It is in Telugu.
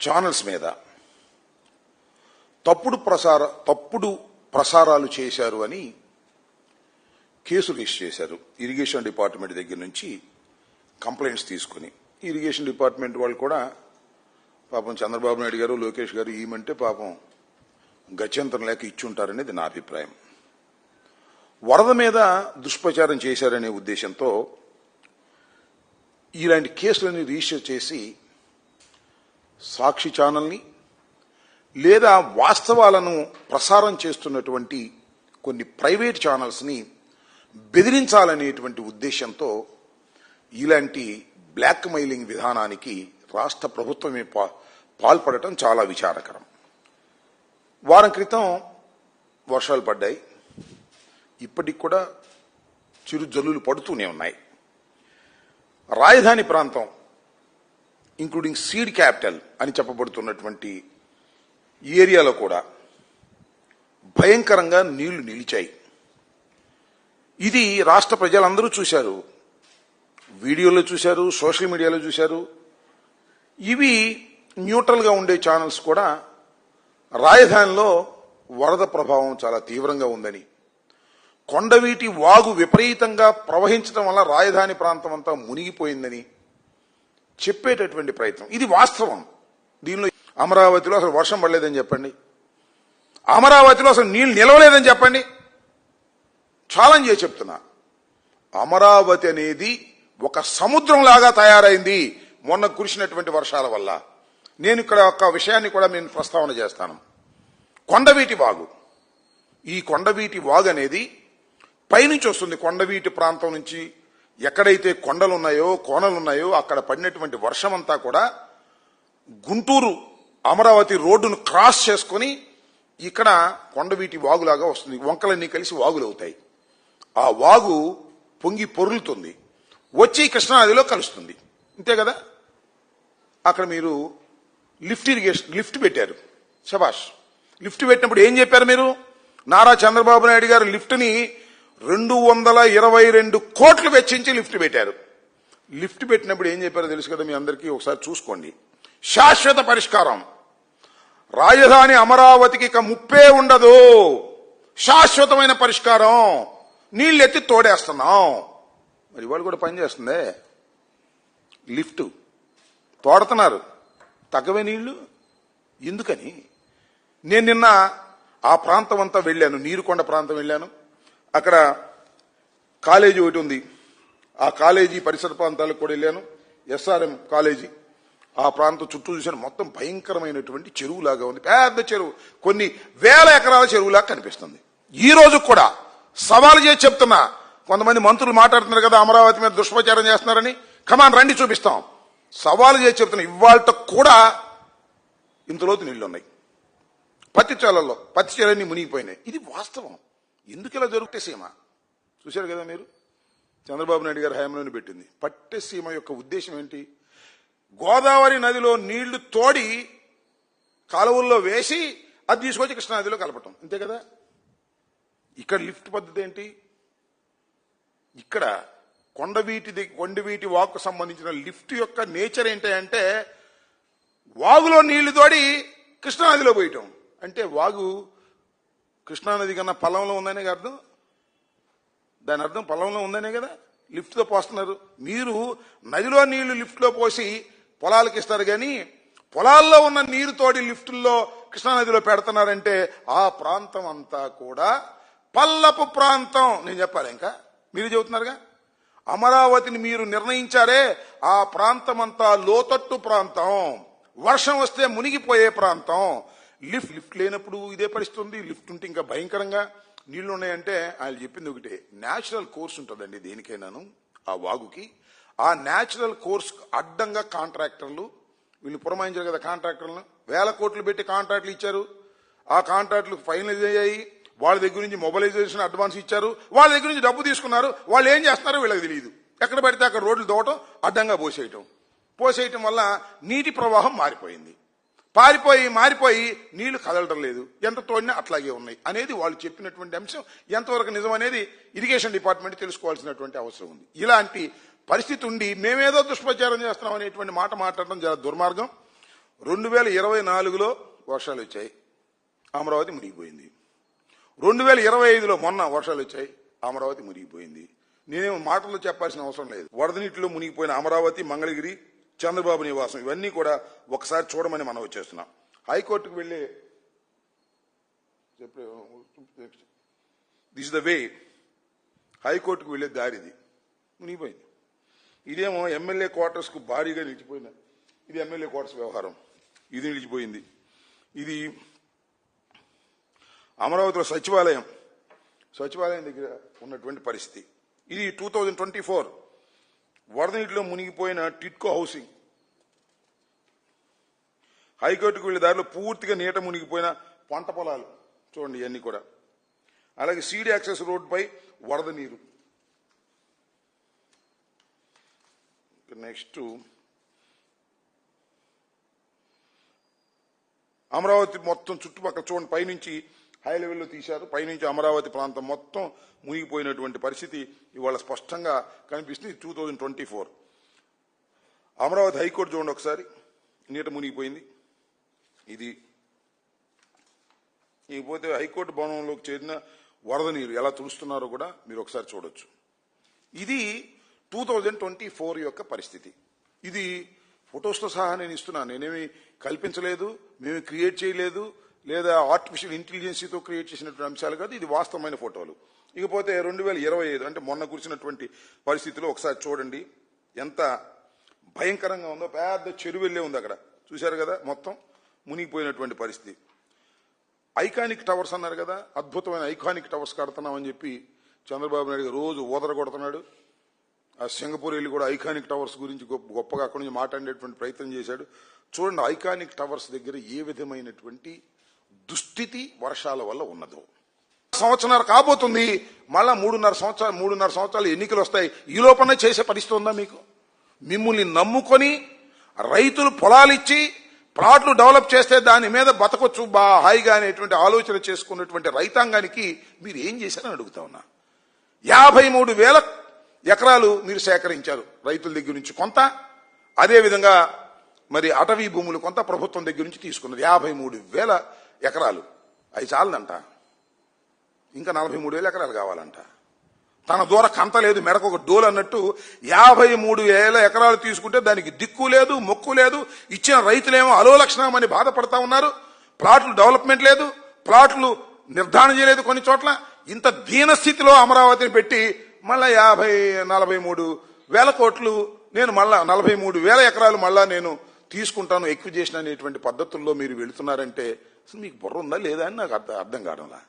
ఛానల్స్ మీద తప్పుడు ప్రసార తప్పుడు ప్రసారాలు చేశారు అని కేసులు రిజిస్టర్ చేశారు. ఇరిగేషన్ డిపార్ట్మెంట్ దగ్గర నుంచి కంప్లైంట్స్ తీసుకుని. ఇరిగేషన్ డిపార్ట్మెంట్ వాళ్ళు కూడా పాపం చంద్రబాబు నాయుడు గారు లోకేష్ గారు ఈమంటే పాపం గత్యంతరం లేక ఇచ్చుంటారనేది నా అభిప్రాయం. వరద మీద దుష్ప్రచారం చేశారనే ఉద్దేశంతో ఇలాంటి కేసులని రిజిస్టర్ చేసి సాక్షి ఛానల్ని లేదా వాస్తవాలను ప్రసారం చేస్తున్నటువంటి కొన్ని ప్రైవేట్ ఛానల్స్ని బెదిరించాలనేటువంటి ఉద్దేశంతో ఇలాంటి బ్లాక్ మైలింగ్ విధానానికి రాష్ట్ర ప్రభుత్వమే పా- పాల్పడటం చాలా విచారకరం. వారం క్రితం వర్షాలు పడ్డాయి. ఇప్పటికి కూడా చిరు జల్లులు పడుతూనే ఉన్నాయి. రాజధాని ప్రాంతం ఇంక్లూడింగ్ సీడ్ క్యాపిటల్ అని చెప్పబడుతున్నటువంటి ఈ ఏరియాలో కూడా భయంకరంగా నీళ్ళు నిలిచాయి. ఇది రాష్ట్ర ప్రజలందరూ చూశారు. వీడియోలో చూశారు సోషల్ మీడియాలో చూశారు. ఇవి న్యూట్రల్గా ఉండే ఛానల్స్ కూడా రాజధానిలో వరద ప్రభావం చాలా తీవ్రంగా ఉందని. కొండవీటి వాగు విపరీతంగా ప్రవహించడం వల్ల రాజధాని ప్రాంతం అంతా మునిగిపోయిందని చెప్పేటటువంటి ప్రయత్నం. ఇది వాస్తవం. దీనిలో అమరావతిలో అసలు వర్షం పడలేదని చెప్పండి. అమరావతిలో అసలు నీళ్ళు నిలవలేదని చెప్పండి. ఛాలెంజ్ చేసి చెప్తున్నా. అమరావతి అనేది ఒక సముద్రం లాగా తయారైంది మొన్న కురిసినటువంటి వర్షాల వల్ల. నేను ఇక్కడ ఒక విషయాన్ని కూడా నేను ప్రస్తావన చేస్తాను. కొండవీటి వాగు. ఈ కొండవీటి వాగు అనేది పైనుంచి వస్తుంది. కొండవీటి ప్రాంతం నుంచి ఎక్కడైతే కొండలు ఉన్నాయో ఉన్నాయో అక్కడ పడినటువంటి వర్షం అంతా కూడా గుంటూరు అమరావతి రోడ్డును క్రాస్ చేసుకొని ఇక్కడ కొండవీటి వాగులాగా వస్తుంది. వంకలన్నీ కలిసి వాగులు అవుతాయి. ఆ వాగు పొంగి పొరులుతుంది. వచ్చి కృష్ణానదిలో కలుస్తుంది. అంతే కదా? అక్కడ మీరు లిఫ్ట్ ఇరిగేషన్ లిఫ్ట్ పెట్టారు. శబాష్ లిఫ్ట్ పెట్టినప్పుడు ఏం చెప్పారు మీరు? నారా చంద్రబాబు నాయుడు గారు లిఫ్ట్ని రెండు వందల ఇరవై రెండు కోట్లు వెచ్చించి లిఫ్ట్ పెట్టారు. లిఫ్ట్ పెట్టినప్పుడు ఏం చెప్పారో తెలుసు కదా మీ అందరికీ? ఒకసారి చూసుకోండి. శాశ్వత పరిష్కారం. రాజధాని అమరావతికి ఇక ముప్పే ఉండదు. శాశ్వతమైన పరిష్కారం. నీళ్ళు ఎత్తి తోడేస్తున్నాం. మరి ఇవాళ కూడా పనిచేస్తుందే లిఫ్ట్. తోడుతున్నారు. తగ్గవే నీళ్ళు ఎందుకని? నేను నిన్న ఆ ప్రాంతం అంతా వెళ్ళాను. నీరుకొండ ప్రాంతం వెళ్ళాను. అక్కడ కాలేజీ ఒకటి ఉంది. ఆ కాలేజీ పరిసర ప్రాంతాలకు కూడా వెళ్ళాను. SRM college. ఆ ప్రాంతం చుట్టూ చూసాను మొత్తం భయంకరమైనటువంటి చెరువులాగా ఉంది. పెద్ద చెరువు. కొన్ని వేల ఎకరాల చెరువులాగా కనిపిస్తుంది. ఈ రోజు కూడా సవాలు చేసి చెప్తున్నా. కొంతమంది మంత్రులు మాట్లాడుతున్నారు కదా అమరావతి మీద దుష్ప్రచారం చేస్తున్నారని. కమాన్ రండి చూపిస్తాం. సవాలు చేసి చెప్తున్నా. ఇవాళ కూడా ఇంతలోతు నీళ్ళున్నాయి. పత్తి చేలల్లో పత్తి చేలన్నీ మునిగిపోయినాయి. ఇది వాస్తవం. ఎందుకు ఇలా దొరికితే సీమ? చూశారు కదా మీరు? చంద్రబాబు నాయుడు గారు హయాంలోనే పెట్టింది. పట్టెసీమ యొక్క ఉద్దేశం ఏంటి? గోదావరి నదిలో నీళ్ళు తోడి కాలువల్లో వేసి అది తీసుకొచ్చి కృష్ణానదిలో కలపటం. అంతే కదా? ఇక్కడ లిఫ్ట్ పద్ధతి ఏంటి? ఇక్కడ కొండవీటి కొండవీటి వాకు సంబంధించిన లిఫ్ట్ యొక్క నేచర్ ఏంటి అంటే వాగులో నీళ్ళు తోడి కృష్ణానదిలో పోయటం. అంటే వాగు కృష్ణానది కన్నా పొలంలో ఉందనే అర్థం? దాని అర్థం పొలంలో ఉందనే కదా? లిఫ్ట్తో పోస్తున్నారు. మీరు నదిలో నీళ్ళు లిఫ్ట్లో పోసి పొలాలకు ఇస్తారు కానీ పొలాల్లో ఉన్న నీరు తోడి లిఫ్టుల్లో కృష్ణానదిలో పెడుతున్నారంటే ఆ ప్రాంతం అంతా కూడా పల్లపు ప్రాంతం. నేను చెప్పాలి ఇంకా? మీరు చెబుతున్నారుగా? అమరావతిని మీరు నిర్ణయించారే ఆ ప్రాంతం అంతా లోతట్టు ప్రాంతం. వర్షం వస్తే మునిగిపోయే ప్రాంతం. లిఫ్ట్ లిఫ్ట్ లేనప్పుడు ఇదే పరిస్థితి ఉంది. లిఫ్ట్ ఉంటే ఇంకా భయంకరంగా నీళ్ళు ఉన్నాయంటే ఆయన చెప్పింది ఒకటే. న్యాచురల్ కోర్స్ ఉంటుందండి దేనికైనాను ఆ వాగుకి. ఆ న్యాచురల్ కోర్స్ అడ్డంగా కాంట్రాక్టర్లు వీళ్ళు పురమాయించారు కదా కాంట్రాక్టర్లను వేల కోట్లు పెట్టి కాంట్రాక్ట్లు ఇచ్చారు. ఆ కాంట్రాక్ట్లు ఫైనలైజ్ అయ్యాయి. వాళ్ళ దగ్గర నుంచి మొబైలైజేషన్ అడ్వాన్స్ ఇచ్చారు. వాళ్ళ దగ్గర నుంచి డబ్బు తీసుకున్నారు. వాళ్ళు ఏం చేస్తున్నారో వీళ్ళకి తెలియదు. ఎక్కడ పడితే అక్కడ రోడ్లు దోవటం అడ్డంగా పోసేయటం. పోసేయటం వల్ల నీటి ప్రవాహం మారిపోయింది. పారిపోయి మారిపోయి నీళ్ళు కదలడం లేదు. ఎంత తోడినా అట్లాగే ఉన్నాయి. అనేది వాళ్ళు చెప్పినటువంటి అంశం. ఎంతవరకు నిజం అనేది ఇరిగేషన్ డిపార్ట్మెంట్ తెలుసుకోవాల్సినటువంటి అవసరం ఉంది. ఇలాంటి పరిస్థితి ఉండి మేమేదో దుష్ప్రచారం చేస్తున్నాం అనేటువంటి మాట మాట్లాడడం చాలా దుర్మార్గం. రెండు వేల ఇరవై నాలుగులో వర్షాలు వచ్చాయి. అమరావతి మునిగిపోయింది. రెండు వేల ఇరవై ఐదులో మొన్న వర్షాలు వచ్చాయి. అమరావతి మునిగిపోయింది. నేనేమో మాటలు చెప్పాల్సిన అవసరం లేదు. వరద నీటిలో మునిగిపోయిన అమరావతి మంగళగిరి చంద్రబాబు నివాసం. ఇవన్నీ కూడా ఒకసారి చూడమని మనం వచ్చేస్తున్నాం. హైకోర్టుకు వెళ్ళే దిస్ ద వే. హైకోర్టుకు వెళ్ళే దారిది. మునిగిపోయింది. ఇదేమో ఎమ్మెల్యే క్వార్టర్స్కు భారీగా నిలిచిపోయిన ఇది ఎమ్మెల్యే క్వార్టర్స్ వ్యవహారం. ఇది నిలిచిపోయింది. ఇది అమరావతిలో సచివాలయం. సచివాలయం దగ్గర ఉన్నటువంటి పరిస్థితి. ఇది టూ థౌజండ్ ట్వంటీ ఫోర్. వరద నీటిలో మునిగిపోయిన టిట్కో హౌసింగ్. హైకోర్టుకు వెళ్ళే దారిలో పూర్తిగా నీట మునిగిపోయిన పంట పొలాలు. చూడండి ఇవన్నీ కూడా. అలాగే సీడీ యాక్సెస్ రోడ్డుపై వరద నీరు. నెక్స్ట్ అమరావతి మొత్తం చుట్టుపక్కల చూడండి పైనుంచి హై లెవెల్లో తీశారు. పైనుంచి అమరావతి ప్రాంతం మొత్తం మునిగిపోయినటువంటి పరిస్థితి ఇవాళ స్పష్టంగా కనిపిస్తుంది. Two thousand twenty four Amaravati high court చూడండి ఒకసారి. నీట మునిగిపోయింది. ఇది ఇకపోతే హైకోర్టు భవనంలోకి చేరిన వరద నీరు ఎలా తుడుస్తున్నారో కూడా మీరు ఒకసారి చూడొచ్చు. ఇది టూ థౌజండ్ ట్వంటీ ఫోర్ యొక్క పరిస్థితి. ఇది ఫొటోస్తో సహా నేను ఇస్తున్నాను. నేనేమి కల్పించలేదు మేము క్రియేట్ చేయలేదు లేదా ఆర్టిఫిషియల్ ఇంటెలిజెన్సీతో క్రియేట్ చేసినటువంటి అంశాలు కాదు ఇది వాస్తవమైన ఫోటోలు. ఇకపోతే రెండు వేల ఇరవై ఐదు అంటే మొన్న కురిసినటువంటి పరిస్థితిలో ఒకసారి చూడండి. ఎంత భయంకరంగా ఉందో పెద్ద చెరువెళ్ళే ఉంది అక్కడ. చూశారు కదా మొత్తం? మునిగిపోయినటువంటి పరిస్థితి. ఐకానిక్ టవర్స్ అన్నారు కదా అద్భుతమైన ఐకానిక్ టవర్స్ కడుతున్నామని చెప్పి చంద్రబాబు నాయుడు రోజు ఊదర కొడుతున్నాడు ఆ సింగపూర్ వెళ్ళి కూడా ఐకానిక్ టవర్స్ గురించి గొప్పగా అక్కడి నుంచి మాట్లాడేటువంటి ప్రయత్నం చేశాడు. చూడండి ఐకానిక్ టవర్స్ దగ్గర ఏ విధమైనటువంటి దుస్థితి వర్షాల వల్ల ఉన్నదో. సంవత్సరాలు కాబోతుంది మళ్ళా మూడున్నర సంవత్సరాలు మూడున్నర సంవత్సరాలు ఎన్నికలు వస్తాయి. ఈ లోపల చేసే పరిస్థితి ఉందా మీకు? మిమ్మల్ని నమ్ముకొని రైతులు పొలాలు ఇచ్చి ప్లాట్లు డెవలప్ చేస్తే దాని మీద బతకొచ్చు బా హాయిగా అనేటువంటి ఆలోచన చేసుకున్నటువంటి రైతాంగానికి మీరు ఏం చేశారని అడుగుతా ఉన్నా. యాభై మూడు వేల ఎకరాలు మీరు సేకరించారు రైతుల దగ్గర నుంచి కొంత. అదేవిధంగా మరి అటవీ భూములు కొంత ప్రభుత్వం దగ్గర నుంచి తీసుకున్నది. యాభై మూడు వేల ఎకరాలు. అవి చాలదంట ఇంకా నలభై మూడు వేల ఎకరాలు కావాలంట. తన దూర కంత లేదు మెడకు ఒక డోల్ అన్నట్టు యాభై మూడు వేల ఎకరాలు తీసుకుంటే దానికి దిక్కు లేదు మొక్కు లేదు ఇచ్చిన రైతులేమో అలో లక్షణమని బాధపడతా ఉన్నారు. ప్లాట్లు డెవలప్మెంట్ లేదు ప్లాట్లు నిర్ధారణ చేయలేదు కొన్ని చోట్ల. ఇంత దీన స్థితిలో అమరావతిని పెట్టి మళ్ళా యాభై నలభై మూడు వేల కోట్లు నేను మళ్ళా నలభై మూడు వేల ఎకరాలు మళ్ళా నేను తీసుకుంటాను ఎక్విజేషన్ అనేటువంటి పద్ధతుల్లో మీరు వెళుతున్నారంటే అసలు మీకు బుర్ర ఉందా లేదా అని నాకు అర్థం అర్థం కావడంలా?